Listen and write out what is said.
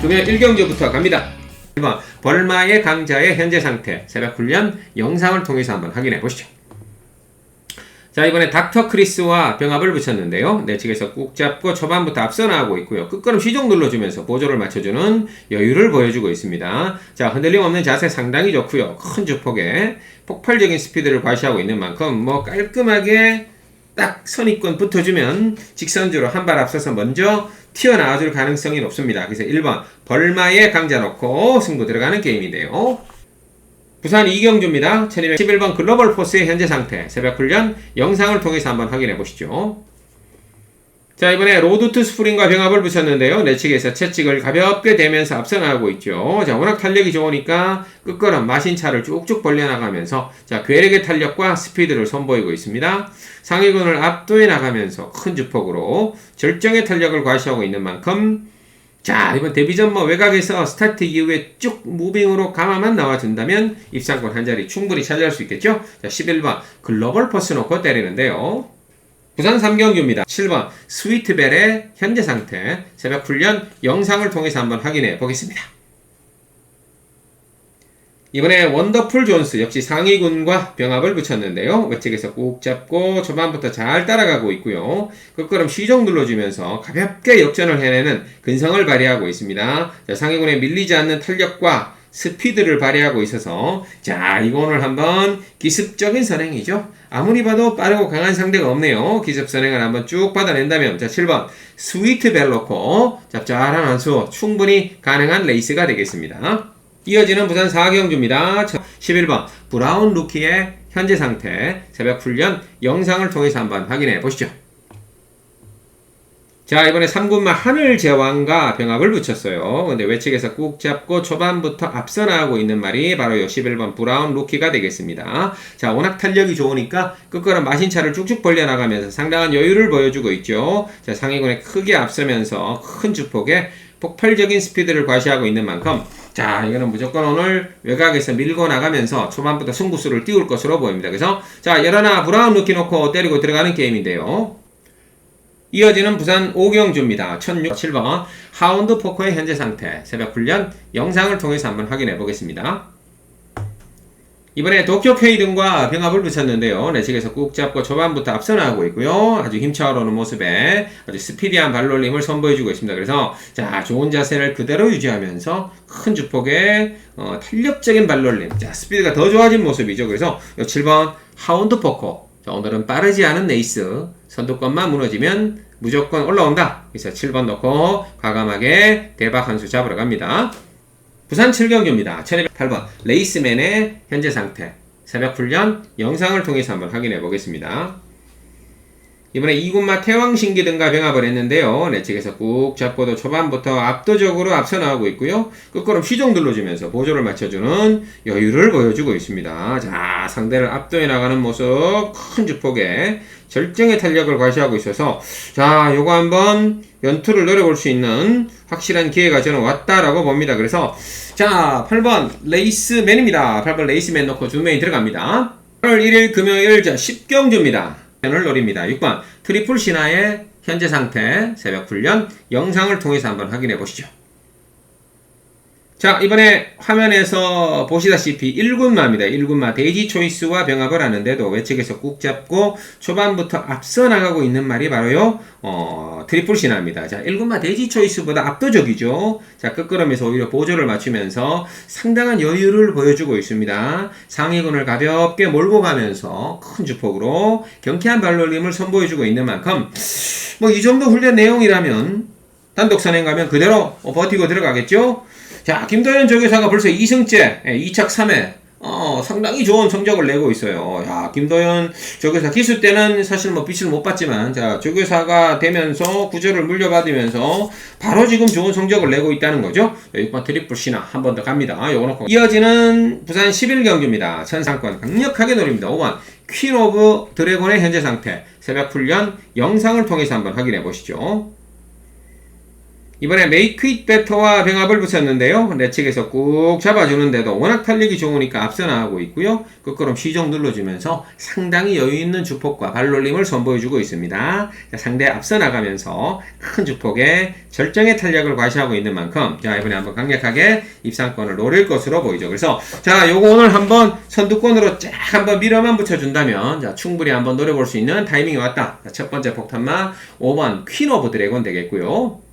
금요일 1경주부터 갑니다. 1번 벌마의 강자의 현재 상태 새벽 훈련 영상을 통해서 한번 확인해 보시죠. 자 이번에 닥터 크리스와 병합을 붙였는데요. 내 측에서 꾹 잡고 초반부터 앞서 나가고 있고요. 끝걸음 시종 눌러주면서 보조를 맞춰주는 여유를 보여주고 있습니다. 자 흔들림 없는 자세 상당히 좋고요. 큰 주폭에 폭발적인 스피드를 과시하고 있는 만큼 뭐 깔끔하게 딱 선입권 붙어주면 직선주로 한 발 앞서서 먼저 튀어나와줄 가능성이 높습니다. 그래서 1번 벌마의 강자 놓고 승부 들어가는 게임인데요. 부산 이경주입니다. 1211번 글로벌 포스의 현재 상태 새벽 훈련 영상을 통해서 한번 확인해 보시죠. 자 이번에 로드 투 스프링과 병합을 붙였는데요. 내측에서 채찍을 가볍게 대면서 앞서 나가고 있죠. 자 워낙 탄력이 좋으니까 끝걸음 마신차를 쭉쭉 벌려나가면서 자 괴력의 탄력과 스피드를 선보이고 있습니다. 상위군을 압도해 나가면서 큰 주폭으로 절정의 탄력을 과시하고 있는 만큼 자 이번 데뷔전 뭐 외곽에서 스타트 이후에 쭉 무빙으로 감아만 나와준다면 입상권 한 자리 충분히 차지할 수 있겠죠. 자 11번 글로벌 퍼스 놓고 때리는데요. 부산 3경주입니다. 7번 스위트벨의 현재 상태 새벽 훈련 영상을 통해서 한번 확인해 보겠습니다. 이번에 원더풀 존스 역시 상위군과 병합을 붙였는데요. 외측에서 꾹 잡고 초반부터 잘 따라가고 있고요. 끝걸음 시종 눌러주면서 가볍게 역전을 해내는 근성을 발휘하고 있습니다. 자, 상위군에 밀리지 않는 탄력과 스피드를 발휘하고 있어서 자 이거 오늘 한번 기습적인 선행이죠. 아무리 봐도 빠르고 강한 상대가 없네요. 기습 선행을 한번 쭉 받아낸다면 자 7번 스위트 벨 놓고 짭짤한 한수 충분히 가능한 레이스가 되겠습니다. 이어지는 부산 4경주입니다. 11번 브라운 루키의 현재 상태 새벽 훈련 영상을 통해서 한번 확인해 보시죠. 자 이번에 3군마 하늘 제왕과 병합을 붙였어요. 근데 외측에서 꾹 잡고 초반부터 앞서 나가고 있는 말이 바로 이 11번 브라운 루키가 되겠습니다. 자 워낙 탄력이 좋으니까 끝걸음 마신차를 쭉쭉 벌려나가면서 상당한 여유를 보여주고 있죠. 자 상위군에 크게 앞서면서 큰 주폭에 폭발적인 스피드를 과시하고 있는 만큼 자 이거는 무조건 오늘 외곽에서 밀고 나가면서 초반부터 승부수를 띄울 것으로 보입니다. 그래서 자 열하나 브라운 루키 놓고 때리고 들어가는 게임인데요. 이어지는 부산 오경주입니다. 1067번 하운드 포커의 현재 상태 새벽 훈련 영상을 통해서 한번 확인해 보겠습니다. 이번에 도쿄 K등과 병합을 붙였는데요. 내측에서 꾹 잡고 초반부터 나가고 있고요. 아주 힘차오 오는 모습에 아주 스피디한 발놀림을 선보여주고 있습니다. 그래서 자 좋은 자세를 그대로 유지하면서 큰 주폭의 어, 탄력적인 발놀림, 자 스피드가 더 좋아진 모습이죠. 그래서 7번 하운드 포커 자, 오늘은 빠르지 않은 레이스 선두권만 무너지면 무조건 올라온다. 그래서 7번 넣고 과감하게 대박 한 수 잡으러 갑니다. 부산 7경주입니다. 1208번 레이스맨의 현재 상태 새벽 훈련 영상을 통해서 한번 확인해 보겠습니다. 이번에 이군마 태왕신기 등과 병합을 했는데요. 내측에서 꾹 잡고도 초반부터 압도적으로 앞서 나가고 있고요. 끝걸음 시종 눌러주면서 보조를 맞춰주는 여유를 보여주고 있습니다. 자, 상대를 압도해 나가는 모습 큰 주폭에 절정의 탄력을 과시하고 있어서 자, 요거 한번 연투를 노려볼 수 있는 확실한 기회가 저는 왔다라고 봅니다. 그래서 자, 8번 레이스맨입니다. 8번 레이스맨 넣고 두 명이 들어갑니다. 8월 1일 금요일 자 10경주입니다. 을 노립니다. 6번 트리플 신화의 현재 상태 새벽 훈련 영상을 통해서 한번 확인해 보시죠. 자 이번에 화면에서 보시다시피 1군마입니다. 1군마 데이지 초이스와 병합을 하는데도 외측에서 꾹 잡고 초반부터 앞서 나가고 있는 말이 바로요 어, 트리플 신화입니다. 자 1군마 데이지 초이스보다 압도적이죠. 자 끝걸음에서 오히려 보조를 맞추면서 상당한 여유를 보여주고 있습니다. 상위군을 가볍게 몰고 가면서 큰 주폭으로 경쾌한 발놀림을 선보여주고 있는 만큼 뭐 이 정도 훈련 내용이라면 단독 선행 가면 그대로 버티고 들어가겠죠. 자, 김도현 조교사가 벌써 2승째, 2착 3회, 어, 상당히 좋은 성적을 내고 있어요. 야, 김도현 조교사 기수 때는 사실 뭐 빛을 못 봤지만, 자, 조교사가 되면서 구조를 물려받으면서 바로 지금 좋은 성적을 내고 있다는 거죠. 6번 트리플 시나 한번 더 갑니다. 요거 놓고. 이어지는 부산 11경주입니다. 천상권 강력하게 노립니다. 5번 퀸 오브 드래곤의 현재 상태. 새벽 훈련 영상을 통해서 한번 확인해 보시죠. 이번에 Make It Better와 병합을 붙였는데요. 내측에서 꾹 잡아주는데도 워낙 탄력이 좋으니까 앞서 나가고 있고요. 끝걸음 시정 눌러주면서 상당히 여유 있는 주폭과 발놀림을 선보여주고 있습니다. 자, 상대 앞서 나가면서 큰 주폭에 절정의 탄력을 과시하고 있는 만큼 자 이번에 한번 강력하게 입상권을 노릴 것으로 보이죠. 그래서 자 요거 오늘 한번 선두권으로 쫙 한번 밀어만 붙여준다면 자 충분히 한번 노려볼 수 있는 타이밍이 왔다. 자, 첫 번째 폭탄만 5번 퀸 오브 드래곤 되겠고요.